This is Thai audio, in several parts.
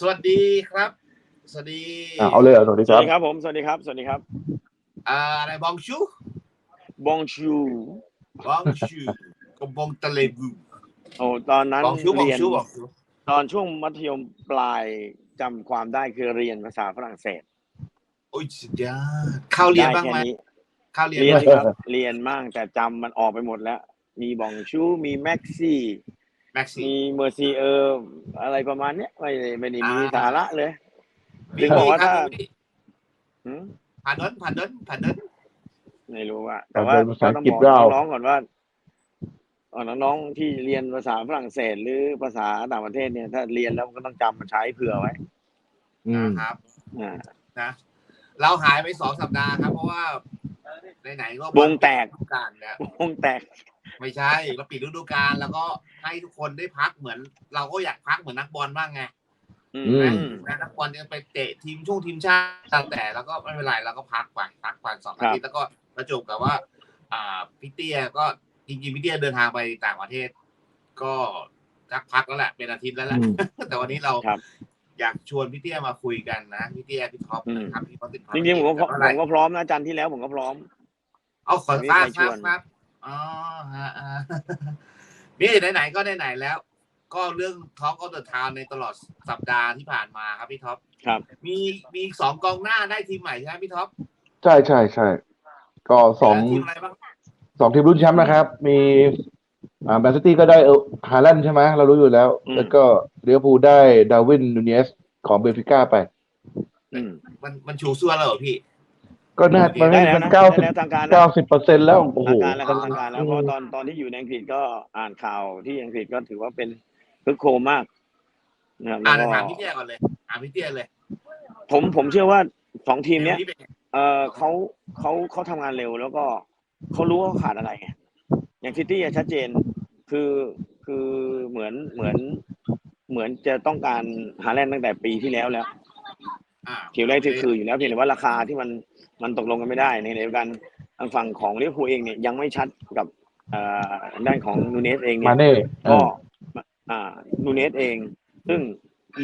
สวัสดีครับ สวัสดีอะเอาเลยเหรอสวัสดีสควัรัสบดีครับผม สวัสดีครับ สวัสดีครับ อ่าอะไรบองชูบองชู บองชูกบงตะเลบูโอ้ตอนนั้นบองชูบองเรียน ชูบองชูตอนช่วงมัธยมปลายจำความได้คือเรียนภาษาฝรั่งเศสโอ้ยสุดยอดเข้าเรียนได้บ้างแค่ไหมนี้ เข้าเรียนเรียนบ้างสิครับ เรียนมั่งแต่จำมันออกไปหมดแล้ว มีบองชู มีแม็กซี่ แม็กซี่มีเมอร์ซีเออร์อะไรประมาณเนี้ยไม่ได้ไม่ได้มีอ่าสาระเลยถึงบอกว่าถ้าหืมผ่านเดินผ่านเดินผ่านเดินไม่รู้ว่าแต่ว่าเรียนภาษาก็อัต้องงกฤษบอกก็เอาน้องๆก่อนว่าเอ่อน้องๆที่เรียนภาษาฝรั่งเศสหรือภาษาต่างประเทศเนี่ย ถ้าเรียนแล้วก็ต้องจำมาใช้เผื่อไว้อืมนะครับอ่านะเราหายไปสองสัปดาห์ครับ เพราะว่า ไหนๆก็วงแตกฤดูกาลแล้ววงแตก ไม่ใช่เราปิดฤดูกาลแล้วก็ให้ทุกคนได้พักเหมือน เราก็อยากพักเหมือนนักบอลบ้างไงอือืมมนะนักบอลจะไปเตะทีมช่วงทีมชาติตั้งแต่แล้วก็ไม่เป็นไรเราก็พักไปพักไปสองอาทิตย์แล้วก็ประจบกับว่า อ่าพี่เตี้ยก็จริงๆพี่เตี้ยเดินทางไปต่างประเทศ ก็สักพักแล้วแหละเป็นอาทิตย์แล้วแหละอืมแต่วันนี้เราครับ อยากชวนพี่เตี้ยมาคุยกันนะพี่เตี้ยพี่ท็อปอืมนะครับพี่ท็อปติดภาจริงๆผมก็พร้อมแต่ผมก็พร้อมนะจันทร์ที่แล้วผมก็พร้อม เอาขอวันนี้ทราบใครคชรับวนครับอ๋อฮะอ่านี่ไหนๆก็ไหนๆแล้ว ก็เรื่องท็อปออฟเดอะทาวในตลอดสัปดาห์ที่ผ่านมาครับพี่ท็อปครับ มีมีสองกองหน้าได้ทีมใหม่ใช่ไหมพี่ท็อปใช่ใช่ใช่ก็สองทีมอะไรบ้างสองทีมรุ่นแชมป์นะครับ มี อ่าแมนซิตี้ก็ได้เออฮาแลนด์ใช่ไหมเรารู้อยู่แล้วอืมแล้วก็เรียวพูลได้ดาวินนูเนสของเบฟิก้าไป อืม มันมันชูซัวแล้วเหรอพี่ ก็น่ามันได้แล้วมันนะเก้าได้สิบแล้วทางการแล้วเก้าสิบเปอร์เซ็นแล้วโอ้โห ทางการแล้วครับทางการแล้วเพราะตอนตอนที่อยู่ในอังกฤษก็อ่านข่าวที่อังกฤษก็ถือว่าเป็นคึกโครมมากนะครับอ่าแล้วนก็ถามพี่เตี้ยก่อนเลยถามพี่เตี้ยเลยผมผมเชื่อว่าสองทีมเนี้ยดี๋วเป็นไงเออเขาเขาเขาทำงานเร็วแล้วก็เขารู้ว่าเขาขาดอะไรไงอย่างซิตี้อะชัดเจน คือคือเหมือนเหมือน เหมือนจะต้องการหาแลนด์ตั้งแต่ปีที่แล้วแล้วอ่าเขียวแรกคือคืออยู่แล้วเพียงแต่ว่าราคาที่มันมันตกลงกันไม่ได้ในขณะเดียวกันทางฝั่งของเลี้ยวภูลเองเนี่ยยังไม่ชัดกับเอ่อทางด้านของนูเนสเองเนี่มายเน่เอก็ออ่านูเนสเอง ซึ่ง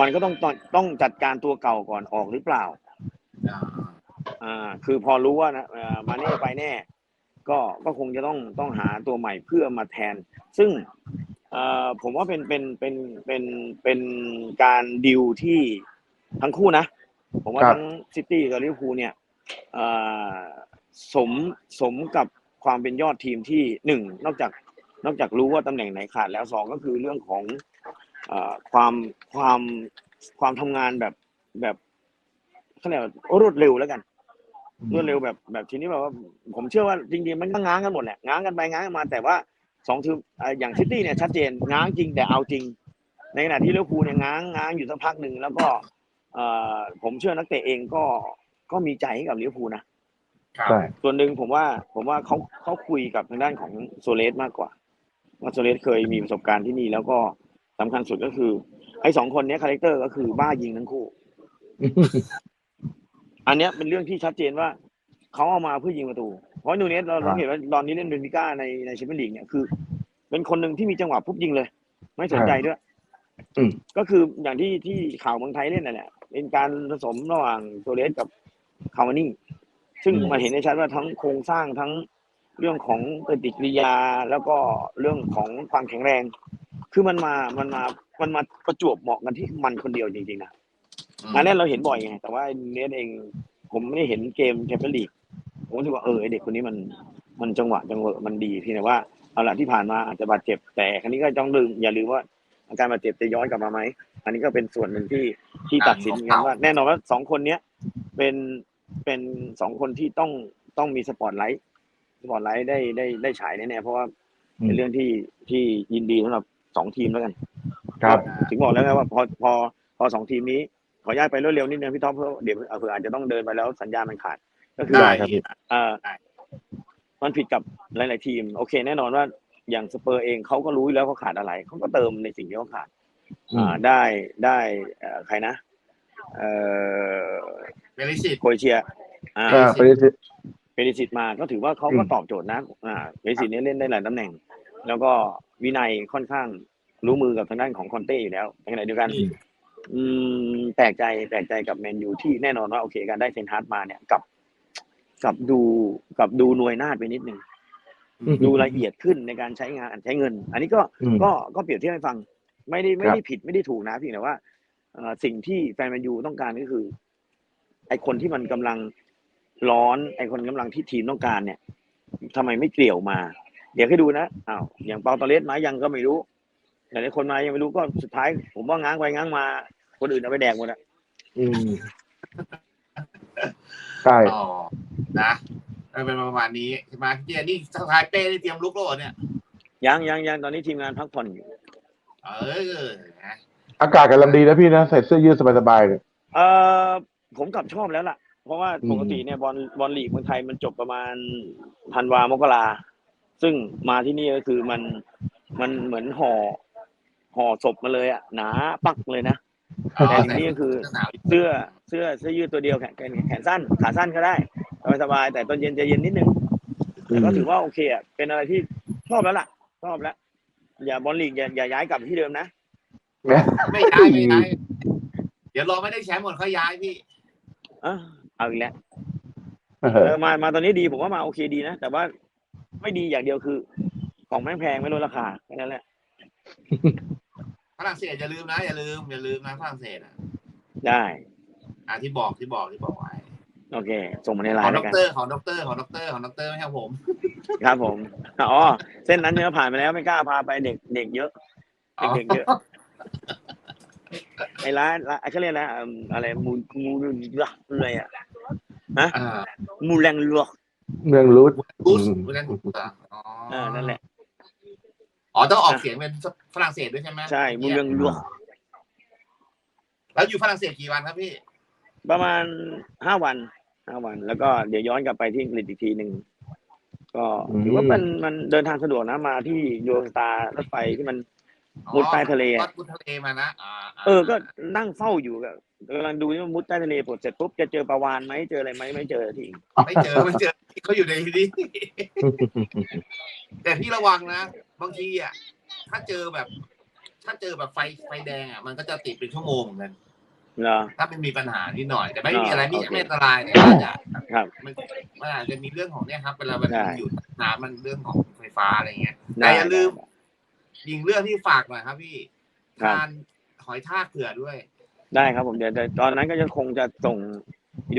มันก็ต้องต้องต้องจัดการตัวเก่าก่อนออกหรือเปล่าอ่าอ่าคือพอรู้ว่านะเอ่อมาเน่ไปแน่ ก็ก็คงจะต้องต้องหาตัวใหม่เพื่อมาแทน ซึ่งเอ่อผมว่าเป็นเป็นเป็นเป็นเป็นการดิวที่ทั้งคู่นะ ผมว่าครับทั้งซิตี้กับลิเวอร์พูลเนี่ยเอ่อสมสมกับความเป็นยอดทีมที่หนึ่งนอกจากนอกจากรู้ว่าตำแหน่งไหนขาดแล้วสองก็คือเรื่องของเออความความความทำงานแบบแบบเขาเรียกว่ารวดเร็วแล้วกัน รวดเร็วแบบแบบทีนี้แบบว่าผมเชื่อว่าจริงๆมันก็ง้างกันหมดแหละง้างกันไปง้างกันมา แต่ว่าสองทีมเอ่ออย่างซิตี้เนี่ยชัดเจนง้างจริงแต่เอาจริง ในขณะที่ลิเวอร์พูลเนี่ยง้างง้างอยู่สักพักหนึ่งแล้วก็เอ่อผมเชื่อนักเตะเองก็ก็มีใจให้กับลิเวอร์พูลนะครับใช่ส่วนหนึ่งผมว่าผมว่าเขาเขาคุยกับทางด้านของโซเลสมากกว่าว่าโซเลสเคยมีประสบการณ์ที่นี่ แล้วก็สำคัญสุดก็คือ ไอ้สองคนเนี้คาแรคเตอร์ก็คือบ้ายิงทั้งคู่ อันเนี้ยเป็นเรื่องที่ชัดเจนว่าเขาเอามาเพื่อยิงประตู เพราะนูเนสเราครับเราเห็นว่าตอนนี้เล่นเบนฟิก้าในในแชมเปี้ยนลีกเนี่ยคือ เป็นคนหนึ่งที่มีจังหวะปุ๊บยิงเลย ไม่สนใจด้วยอืมก็คืออย่างที่ที่ข่าวเมืองไทยเล่นนั่นแหละเป็นการผสมระหว่างโซเลสกับคาวานี่ซึ่งอืมมาเห็นได้ชัดว่าทั้งโครงสร้างทั้งเรื่องของปฏิกิริยาแล้วก็เรื่องของความแข็งแรง คือมันมามันมามันมาประจวบเหมาะกันที่มันคนเดียวจริงๆนะ อันนี้เราเห็นบ่อยไง แต่ว่าเนสเอง ผมไม่ได้เห็นเกมแชมเปี้ยนลีกผมรู้สึกว่าเออไอ้เด็กคนนี้มันมันจังหวะจังหวะมันดีเพียงแต่ว่าเอาละที่ผ่านมาอาจจะบาดเจ็บแต่ครั้นี้ก็ต้องลืมอย่าลืมว่าอาการบาดเจ็บจะย้อนกลับมาไหมอันนี้ก็เป็นส่วนหนึ่งที่ที่ตัดสินกันว่า แน่นอนว่าสองคนเนี้ยเป็นเป็นสองคนที่ต้องต้องมีสปอตไลท์สปอตไลท์ได้ได้ได้ฉายแน่ๆเพราะว่าเป็นเรื่องที่ที่ยินดีสำหรับสองทีมแล้วกัน ครับ ถึงบอกแล้วไงว่าพอพอพอสองทีมนี้ข ออนุญาตไปรวดเร็วนิดนึงพี่ท็อปเพราะเดี๋ยวเผื่ออาจจะต้องเดินไปแล้วสัญญาณมันขาด ก็คือได้ครับพี่ เอ่อมันผิดกับหลาย ๆ ทีม โอเค แน่นอนว่าอย่างสเปอร์เองเขาก็รู้อยู่แล้วเขาขาดอะไรเขาก็เติมในสิ่งที่เขาขาด อ่าได้ได้เอ่อใครนะเอ่อเบลิสิต โครเอเชียอ่า อ่าไปดิเปริสิตมาก็ถือว่าเขาก็ตอบโจทย์นะ อ่าเปริสิตเนี่ยเล่นได้หลายตำแหน่ง แล้วก็วินัยค่อนข้างรู้มือกับทางด้านของคอนเต้อยู่แล้วในขณะเดียวกันอืม แปลกใจแปลกใจกับแมนยูที่แน่นอนว่าโอเค การได้เซนฮาร์ดมาเนี่ยกับกับดูกับดูหน่วยนาดไปนิดนึงอืมดูละเอียดขึ้นในการใช้งานใช้เงิน อันนี้ก็อืมก็ก็เปรียบเทียบให้ฟัง ไม่ได้ไม่ครับได้ผิดไม่ได้ถูกนะเพียงแต่ว่าเอ่อสิ่งที่แฟนแมนยูต้องการก็คือ ไอคนที่มันกำลังร้อน ไอคนกำลังที่ทีมต้องการเนี่ยทำไมไม่เกลี่ยวมา เดี๋ยวให้ดูนะอ้าวอย่างเปาตอเลสมายังก็ไม่รู้ แต่ในคนมายังไม่รู้ก็สุดท้าย ผมว่าง้างไปง้างมา คนอื่นเอาไปแดกหมดอะอืมใช่อ๋อนะเออเป็นประมาณนี้ใช่ไหมพี่เจนี่สไตล์เป้ได้เตรียมลุกแล้วเหรอเนี่ยยังยังยังตอนนี้ทีมงานพักผ่อนอยู่ เออนะอากาศกำลังดีนะพี่นะใส่เสื้อยืดสบายๆเนี่ยเออผมกลับชอบแล้วล่ะ เพราะว่าอืมปกติเนี่ยบอลบอลลีกเมืองไทยมันจบประมาณธันวามกราซึ่งมาที่นี่ก็คือมันมันเหมือนห่อ ห่อศพมาเลยอะหนาปักเลยนะแต่ทีนี้ก็คือหนาวเสื้อเสื้อเสื้อยืดตัวเดียวแขนแขนแขนสั้นขาสั้นก็ได้สบายๆแต่ตอนเย็นจะเย็นนิดนึงแต่ก็ถือว่าโอเคอะเป็นอะไรที่ชอบแล้วล่ะชอบแล้ว อย่าบอลลีกอย่าอย่าย้ายกลับที่เดิมนะแม่ไม่ย้ายไม่ย้ายเดี๋ยวรอไม่ได้แชมป์ก่อนค่อยย้ายพี่เอ้าเอาอีกแล้วเอเอออมามาตอนนี้ดีผมว่ามาโอเคดีนะแต่ว่าไม่ดีอย่างเดียวคือ ของแม่งแพงไม่ลดราคาแค่นั้นแหละ ฝรั่งเศสอย่าลืมนะอย่าลืมอย่าลืมนะฝรั่งเศสอะได้อะที่บอกที่บอกที่บอกไว้โอเค ส่งมาในไลของน์ด็แล้อวกกันเตอร์ของด็อกเตอร์ของด็อกเตอร์ของด็อกเตอร์ไม่ใช่ผมครับผมอ๋อเส้นนั้นเนื้อผ่านไปแล้วไม่กล้าพาไปเด็กเด็กเยอะ อ๋อเด็กๆเยอะ ไอ้ร้านร้านเขาเรียกอะไรนะเอิ่มอะไรมูมูอะไรอะอ่ามูแรงลวกเมืองรูท กูสอืมเรื่องกูสอะอ๋อเออนั่นแหละ อ๋อต้องออกเสียงเป็นฝรั่งเศสด้วยใช่ไหมใช่มูแรงลวกแล้วอยู่ฝรั่งเศสกี่วันครับพี่ ประมาณห้าวันห้าวัน แล้วก็เดี๋ยวย้อนกลับไปที่อังกฤษอีกทีหนึ่งก็ถือว่ามันมันเดินทางสะดวกนะมาที่โยสตาร์รถไฟที่มันมุดใต้ทะเลอะก็มุดทะเลมานะอ่าาเออ ก็นั่งเฝ้าอยู่กับกำลังดูว่ามุดใต้ทะเลปลดเสร็จปุ๊บจะเจอปลาวานไหมเจออะไรไหมไม่เจอทีไม่เจอไม่เจอเขาอยู่ในนี้แต่พี่ระวังนะ บางทีอะถ้าเจอแบบ ถ้าเจอแบบไฟไฟแดงอะมันก็จะติดเป็นชั่วโมงเหมือนกันเหรอ ถ้ามันมีปัญหานิดหน่อย แต่ไม่มีอ่าอะไรไม่โอเคไม่อันตรายแต่อาจจะครับมันมันอาจจะมีเรื่องของเนี่ยครับเวลามันได้ อยู่น้ำมันเรื่องของไฟฟ้าอะไรเงี้ยได้แต่อย่าลืมยิงเรื่องที่ฝากหน่อยครับพี่ครับ ทานหอยทากเผื่อด้วย ได้ครับผมเดี๋ยวเดี๋ยวตอนนั้นก็จะคงจะส่ง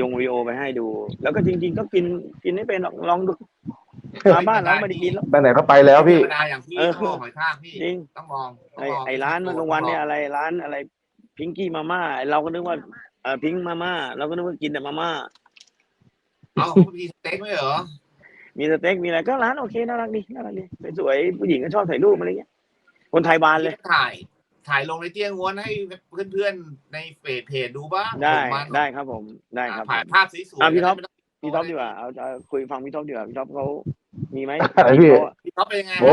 ยงวิดีโอไปให้ดู แล้วก็จริง ๆ ก็กินกินให้เป็นหรอกลองดู มาบ้านเราไม่ได้กินแล้ว ไปไหนก็ไปแล้วพี่ ธรรมดาอย่างพี่เออต้องลองหอยทากพี่จริง ต้องลองต้ไองลงไอร้านเมื่อกลางวันเนี่ยอะไรร้านอะไรพิงกี้มาม่าเราก็นึกว่าเออพิงมาม่าเราก็นึกว่ากินแต่มาม่าเอามีสเต็กไหมเหรอมีสเต็กมีอะไรก็ร้านโอเคน่ารักดีน่ารักดีสวยๆผู้หญิงก็ชอบถ่ายรูปอะไรเงี้ยคนไทยบานเลย ถ่าย ถ่ายลงในเตี้ยงวนให้เพื่อนๆในเฟซเพจดูบ้างได้ผมมันได้ครับผมได้ครับถ่ายภาพสวยๆอะพี่ท็อป ไม่งพี่ท็อปดีกว่าเอาเอาคุยฟังพี่ท็อปดีกว่าพี่ท็อปเขา มีไหมอะไรพี่เขาพี่ท็อปเป็นยังไงโอ้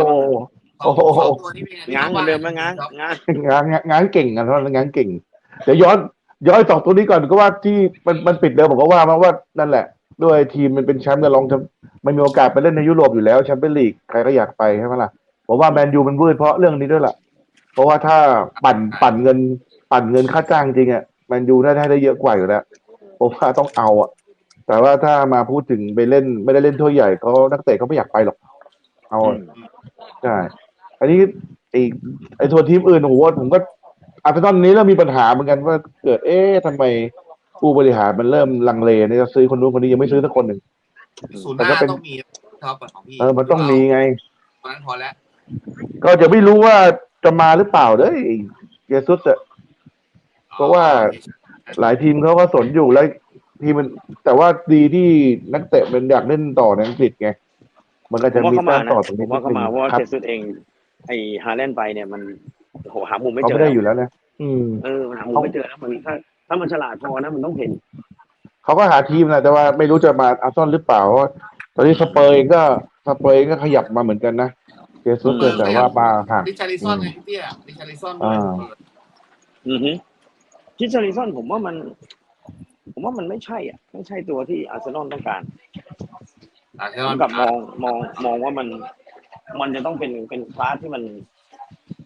สองโอ้โหสองตัวนี้เป็นยังไงง้างเหมือนเดิมไหมง้างพี่ท็อปง้างงานงานงานเก่งกันเพราะงานเก่ง เดี๋ยวย้อนย้อนสองตัวนี้ก่อนก็ว่าที่มันมันปิดเดิมผมก็ว่ามาว่านั่นแหละ ด้วยทีมมันเป็นแชมป์กันรองแชมป์มันมีโอกาสไปเล่นในยุโรปอยู่แล้วแชมเปี้ยนลีกใครก็อยากไปใช่ไหมล่ะผมว่าแมนยูมันวืดเพราะเรื่องนี้ด้วยล่ะ เพราะว่าถ้าปั่นปั่นเงิน ปั่นเงินค่าจ้างจริงอะแมนยูน่าจะให้ได้เยอะกว่าอยู่แล้วผมว่าต้องเอาอะ แต่ว่าถ้ามาพูดถึงไปเล่น ไม่ได้เล่นถ้วยใหญ่เขานักเตะเขาไม่อยากไปหรอก เอาอือะมใช่อันนี้ไอ้ไอ้ทัวทีมอื่นโอ้โหผมก็อาร์เซนอลนี้เริ่มมีปัญหาเหมือนกันว่าเกิดเอ๊ะทำไมผู้บริหารมันเริ่มลังเลเนี่ยจะซื้อคนนู้นคนนี้ยังไม่ซื้อสักคนหนึ่งศูนย์หแต่ก็น้าเป็นต้องมีท็อปของพี่เออมันต้องมีไงตอนนั้นพอแล้ว ก็จะไม่รู้ว่าจะมาหรือเปล่าเด้อไอ้เยซุสอะเพราะว่าหลายทีมเขาก็สนอยู่แล้ว ทีมมันแต่ว่าดีที่นักเตะมันอยากเล่นต่อในอังกฤษไง มันก็ผจะมว่ามีเขาแต้มามนะต่อตรงผนี้มว่าเขามาเพราะว่าครัเจบสุดเอง ไอฮาแลนด์ไปเนี่ยมันโหหามุมไม่เขาเจอไม่ได้อยู่แล้วนะอืมเออหามุมไม่เจอแล้วมันถ้าถ้ามันฉลาดพอนะมันต้องเห็น เขาก็หาทีมนะแต่ว่าไม่รู้จะมาอาร์เซนอลหรือเปล่าเพราะว่า ตอนนี้สเปอร์เองก็สเปอร์เองก็ขยับมาเหมือนกันนะเจสุสอืมแต่ว่ามาห่างดิชาริซอนไงพี่เตี้ยดิชาริซอนด้วยอ่าอือฮึทิชาริซอนผมว่ามัน ผมว่ามันไม่ใช่อะ ไม่ใช่ตัวที่อาร์เซนอลต้องการอาร์เซผนอมลกลับมองมองมองว่ามันมันจะต้องเป็นเป็นคลาสที่มัน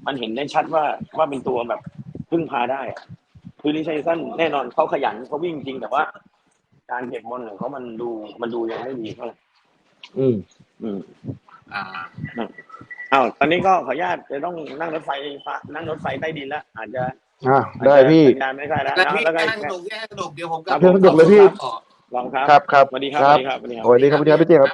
มันเห็นได้ชัดว่าว่าเป็นตัวแบบพึ่งพาได้อะคือลิชัยสันแน่นอนเขาขยันเขาวิ่งจริงแต่ว่า การเก็บบอลของเขามันดูมันดูยังไม่ดีเท่าไหร่อืมอืม อ่าอ้าวตอนนี้ก็ขออนุญาตจะต้องนั่งรถไฟฟ้านั่งรถไฟใต้ดินแล้วอาจจะ อ่าได้พี่สัญญาณไม่ค่อยแล้วแล้วนะพี่แล้วก็แค่สนุกแค่สนุกเดี๋ยวผมกลับเรื่องสนุกเลยพี่ต่อลองครับครับครับสวัสดีครับครับสวัสดีครับสวัสดีครับสวัสดีครับพี่เตี้ยครับ